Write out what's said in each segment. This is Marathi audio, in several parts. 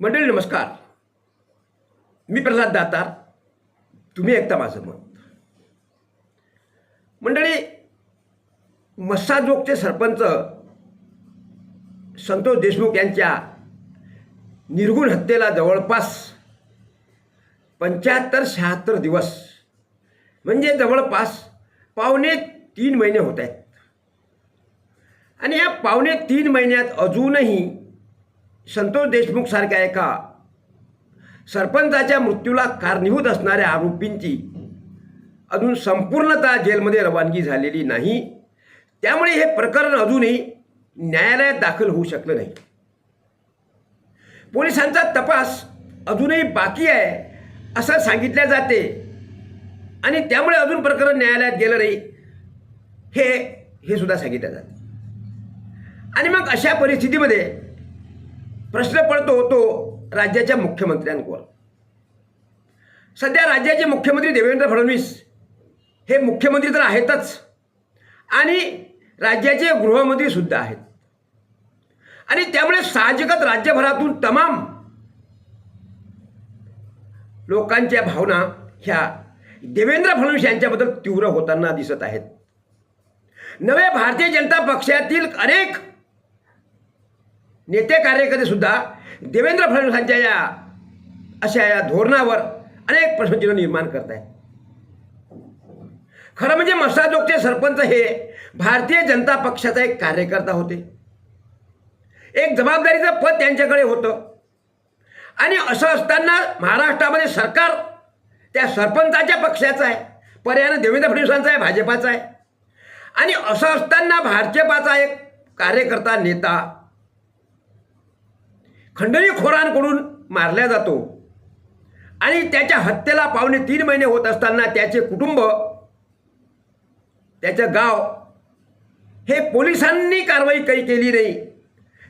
मंडळी नमस्कार. मी प्रल्हाद दातार. तुम्ही ऐकता माझं मत. मंडळी मस्साजोगचे सरपंच संतोष देशमुख यांच्या निर्गुण हत्येला जवळपास पंच्याहत्तर शहात्तर दिवस म्हणजे जवळपास पावणे तीन महिने होत आहेत. आणि या पावणे तीन महिन्यात अजूनही संतोष देशमुखसारख्या एका सरपंचाच्या मृत्यूला कारणीभूत असणाऱ्या आरोपींची अजून संपूर्णतः जेलमध्ये रवानगी झालेली नाही. त्यामुळे हे प्रकरण अजूनही न्यायालयात दाखल होऊ शकलं नाही. पोलिसांचा तपास अजूनही बाकी आहे असं सांगितले जाते. आणि त्यामुळे अजून प्रकरण न्यायालयात गेलं नाही हे हे सुद्धा सांगितलं जाते. आणि मग अशा परिस्थितीमध्ये प्रश्न पडतो तो राज्याच्या मुख्यमंत्र्यांवर. सध्या राज्याचे मुख्यमंत्री देवेंद्र फडणवीस हे मुख्यमंत्री तर आहेतच. आणि राज्याचे गृहमंत्री सुद्धा आहेत. आणि त्यामुळे साहजिकच राज्यभरातून तमाम लोकांच्या भावना ह्या देवेंद्र फडणवीस यांच्याबद्दल तीव्र होताना दिसत आहेत. नवे भारतीय जनता पक्षातील अनेक नेते कार्यकर्तेसुद्धा देवेंद्र फडणवीसांच्या या अशा या धोरणावर अनेक प्रश्नचिन्ह निर्माण करत आहेत खरं म्हणजे मसाजोगचे सरपंच हे भारतीय जनता पक्षाचा एक कार्यकर्ता होते. एक जबाबदारीचं पद त्यांच्याकडे होतं. आणि असं असताना महाराष्ट्रामध्ये सरकार त्या सरपंचाच्या पक्षाचं आहे. पर्यायानं देवेंद्र फडणवीसांचा आहे भाजपाचा आहे. आणि असं असताना भाजपाचा एक कार्यकर्ता नेता खंडणीखोरांकडून मारल्या जातो. आणि त्याच्या हत्येला पावणे तीन महिने होत असताना त्याचे कुटुंब त्याचं गाव हे पोलिसांनी कारवाई काही केली नाही.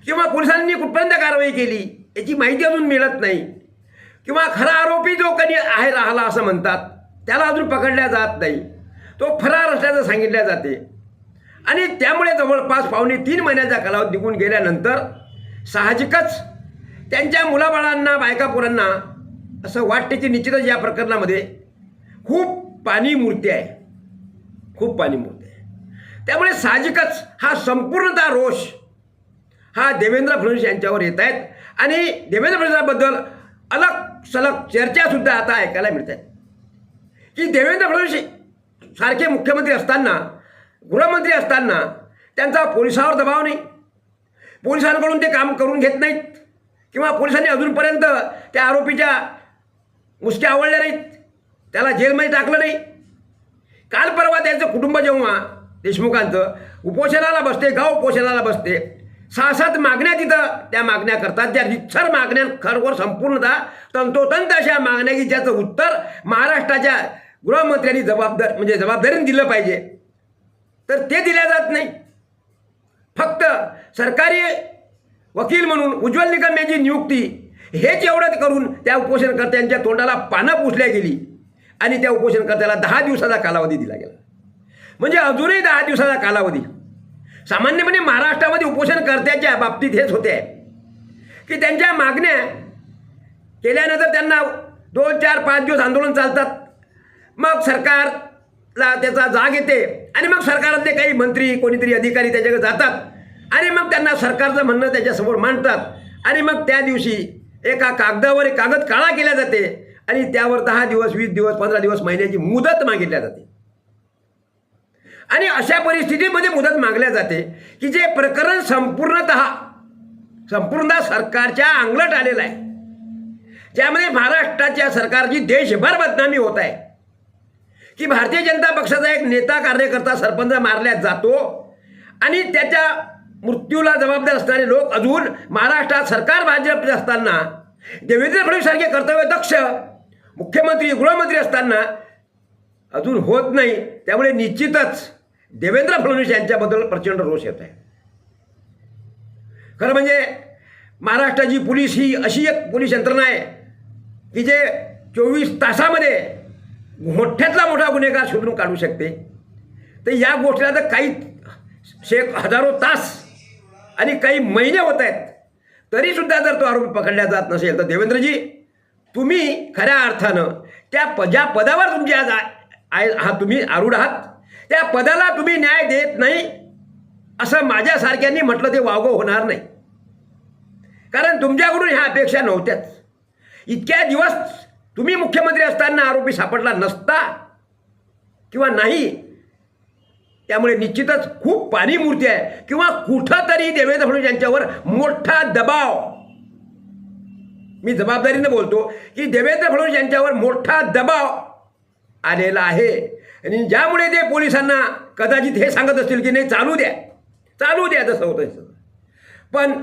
किंवा पोलिसांनी कुठपर्यंत कारवाई केली याची माहिती अजून मिळत नाही. किंवा खरा आरोपी जो कधी आहे राहिला असं म्हणतात त्याला अजून पकडल्या जात नाही. तो फरार असल्याचं सांगितल्या जाते. आणि त्यामुळे जवळपास पावणे तीन महिन्याचा कालावधी निघून गेल्यानंतर साहजिकच त्यांच्या मुलाबाळांना बायकापुरांना असं वाटते की निश्चितच या प्रकरणामध्ये खूप पाणी मूर्ती आहे. खूप पाणी मूर्ती आहे. त्यामुळे साहजिकच हा संपूर्णतः रोष हा देवेंद्र फडणवीस यांच्यावर येत आहेत. आणि देवेंद्र फडणवीसांबद्दल अलग सलग चर्चासुद्धा आता ऐकायला मिळत आहेत. की देवेंद्र फडणवीस सारखे मुख्यमंत्री असताना गृहमंत्री असताना त्यांचा पोलिसावर दबाव नाही. पोलिसांकडून ते काम करून घेत नाहीत. किंवा पोलिसांनी अजूनपर्यंत त्या आरोपीच्या मुसक्या आवडल्या नाहीत. त्याला जेलमध्ये टाकलं नाही. काल परवा त्यांचं कुटुंब जेव्हा देशमुखांचं उपोषणाला बसते गाव उपोषणाला बसते सहा सात मागण्या तिथं त्या मागण्या करतात. त्या रितसर मागण्या खरोखर संपूर्णतः तंतोतंत अशा मागण्या की ज्याचं उत्तर महाराष्ट्राच्या गृहमंत्र्यांनी जबाबदार म्हणजे जबाबदारीने दिलं पाहिजे. तर ते दिल्या जात नाही. फक्त सरकारी वकील म्हणून उज्ज्वल निकम यांची नियुक्ती हेच एवढंच करून त्या उपोषणकर्त्यांच्या तोंडाला पानं पुसल्या गेली. आणि त्या उपोषणकर्त्याला दहा दिवसाचा कालावधी दिला गेला. म्हणजे अजूनही दहा दिवसाचा कालावधी. सामान्यपणे महाराष्ट्रामध्ये उपोषणकर्त्याच्या बाबतीत हेच होते. की त्यांच्या मागण्या केल्यानंतर त्यांना दोन चार पाच दिवस आंदोलन चालतात. मग सरकारला त्याचा जाग येते. आणि मग सरकारातले काही मंत्री कोणीतरी अधिकारी त्याच्याकडे जातात. आणि मग त्यांना सरकारचं म्हणणं त्याच्यासमोर मांडतात. आणि मग त्या दिवशी एका कागदावर एक कागद काळा केला जाते आणि त्यावर दहा दिवस वीस दिवस पंधरा दिवस महिन्याची मुदत मागितल्या जाते. आणि अशा परिस्थितीमध्ये मुदत मागल्या जाते की जे प्रकरण संपूर्णत संपूर्ण सरकारच्या अंगलट आलेलं आहे. ज्यामध्ये महाराष्ट्राच्या सरकारची देशभर बदनामी होत आहे. की भारतीय जनता पक्षाचा एक नेता कार्यकर्ता सरपंच मारल्या जातो आणि त्याच्या मृत्यूला जबाबदार असणारे लोक अजून महाराष्ट्रात सरकार भाजप असताना देवेंद्र फडणवीससारखे कर्तव्य दक्ष मुख्यमंत्री गृहमंत्री असताना अजून होत नाही. त्यामुळे निश्चितच देवेंद्र फडणवीस यांच्याबद्दल प्रचंड रोष येत आहे. खरं म्हणजे महाराष्ट्राची पोलीस ही अशी एक पोलीस यंत्रणा आहे की जे चोवीस तासामध्ये मोठ्यातला मोठा गुन्हेगार शोधून काढू शकते. तर या गोष्टीला तर काही शेक हजारो तास आणि काही महिने होत आहेत तरीसुद्धा जर तो आरोपी पकडला जात नसेल तर देवेंद्रजी तुम्ही खऱ्या अर्थानं त्या प ज्या पदावर तुमची आज आ- आहे हा तुम्ही आरूढ आहात त्या पदाला तुम्ही न्याय देत नाही असं माझ्यासारख्यांनी म्हटलं ते वावगं होणार नाही. कारण तुमच्याकडून ह्या अपेक्षा नव्हत्याच. इतक्या दिवस तुम्ही मुख्यमंत्री असताना आरोपी सापडला नसता किंवा नाही त्यामुळे निश्चितच खूप पाणी मूर्ती आहे. किंवा कुठंतरी देवेंद्र फडणवीस यांच्यावर मोठा दबाव. मी जबाबदारीनं बोलतो की देवेंद्र फडणवीस यांच्यावर मोठा दबाव आलेला आहे. आणि ज्यामुळे ते पोलिसांना कदाचित हे सांगत असतील की नाही चालू द्या. चालू द्या जसं होतं तसं पण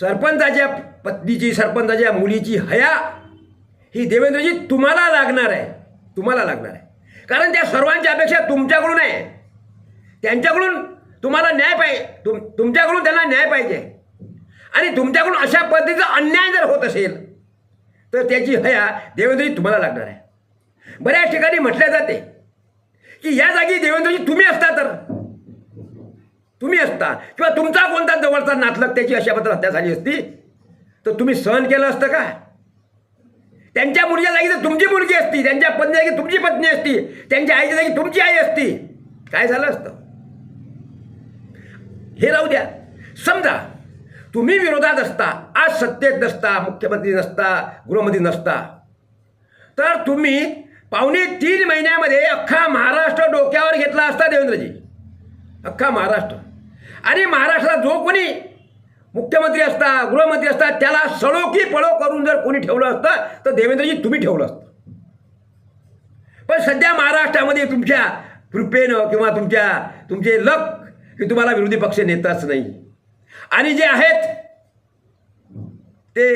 सरपंचाच्या पत्नीची सरपंचाच्या मुलीची हया ही देवेंद्रजी तुम्हाला लागणार आहे. तुम्हाला लागणार आहे. कारण त्या सर्वांच्या अपेक्षा तुमच्याकडून आहे. त्यांच्याकडून तुम्हाला न्याय पाहिजे. तुम तुमच्याकडून त्यांना न्याय पाहिजे. आणि तुमच्याकडून अशा पद्धतीचा अन्याय जर होत असेल तर त्याची हया देवेंद्रजी तुम्हाला लागणार आहे. बऱ्याच ठिकाणी म्हटले जाते की या जागी देवेंद्रजी तुम्ही असता तर. तुम्ही असता. किंवा तुमचा कोणता जवळचा नातलग त्याची अशा पद्धत हत्या झाली असती तर तुम्ही सहन केलं असतं का? त्यांच्या मुलीच्या जागी तर तुमची मुलगी असती त्यांच्या पत्नी जागी तुमची पत्नी असती त्यांच्या आईच्या जागी तुमची आई असती काय झालं असतं? हे राहू द्या. समजा तुम्ही विरोधात असता आज सत्तेत नसता मुख्यमंत्री नसता गृहमंत्री नसता तर तुम्ही पावणे तीन महिन्यामध्ये अख्खा महाराष्ट्र डोक्यावर घेतला असता देवेंद्रजी. अख्खा महाराष्ट्र. आणि महाराष्ट्रात जो कोणी मुख्यमंत्री असता गृहमंत्री असता त्याला सळोकी पळो करून जर कोणी ठेवलं असतं तर देवेंद्रजी तुम्ही ठेवलं असतं. पण सध्या महाराष्ट्रामध्ये तुमच्या कृपेनं किंवा तुमच्या तुमचे लक की तुम्हाला विरोधी पक्ष नेताच नाही. आणि जे आहेत ते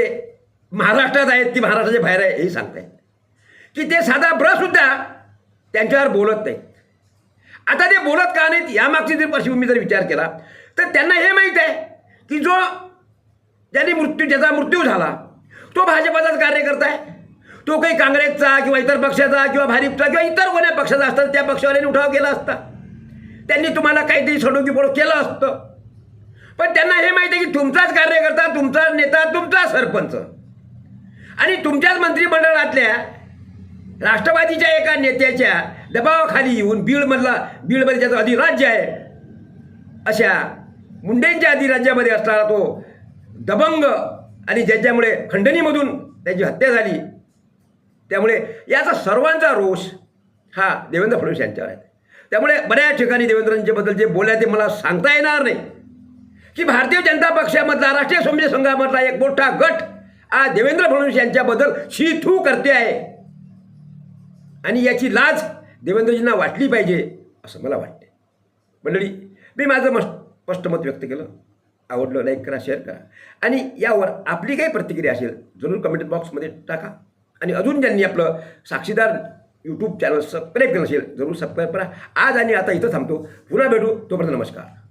महाराष्ट्रात आहेत ती महाराष्ट्राच्या बाहेर आहे हे सांगतायत की ते साधा ब्रसुद्धा त्यांच्यावर बोलत नाहीत. आता ते बोलत का नाहीत यामागची जर पार्श्वभूमी जर विचार केला तर त्यांना हे माहीत आहे की जो ज्यांनी मृत्यू ज्याचा मृत्यू झाला तो भाजपाचाच कार्यकर्ता आहे. तो काही काँग्रेसचा किंवा इतर पक्षाचा किंवा भारिपचा किंवा इतर कोण्या पक्षाचा असता त्या पक्षावाल्याने उठाव केला असता. त्यांनी तुम्हाला काहीतरी सडोकी पडो केलं असतं. पण त्यांना हे माहिती आहे की तुमचाच कार्यकर्ता तुमचा नेता तुमचा सरपंच. आणि तुमच्याच मंत्रिमंडळातल्या राष्ट्रवादीच्या एका नेत्याच्या दबावाखाली येऊन बीडमधला बीडमध्ये त्याचं अधिराज्य आहे अशा मुंडेंच्या अधिराज्यामध्ये असणारा तो दबंग आणि ज्याच्यामुळे खंडणीमधून त्याची हत्या झाली त्यामुळे याचा सर्वांचा रोष हा देवेंद्र फडणवीस यांच्यावर आहे. त्यामुळे बऱ्याच ठिकाणी देवेंद्रांच्याबद्दल जे बोलल्या ते मला सांगता येणार नाही. की भारतीय जनता पक्षामधला राष्ट्रीय स्वयंसेवक संघामधला एक मोठा गट आज देवेंद्र फडणवीस यांच्याबद्दल शी करते आहे. आणि याची लाज देवेंद्रजींना वाटली पाहिजे असं मला वाटते मंडळी मी माझं मस्त स्पष्ट मत व्यक्त केलं. आवडलं लाईक करा शेअर करा. आणि यावर आपली काही प्रतिक्रिया असेल जरूर कमेंट बॉक्समध्ये टाका. आणि अजून ज्यांनी आपलं साक्षीदार यूट्यूब चॅनल सबस्क्राईब केलं असेल जरूर सबस्क्राईब करा. आज आणि आता इथं थांबतो. पुन्हा भेटू. तोपर्यंत नमस्कार.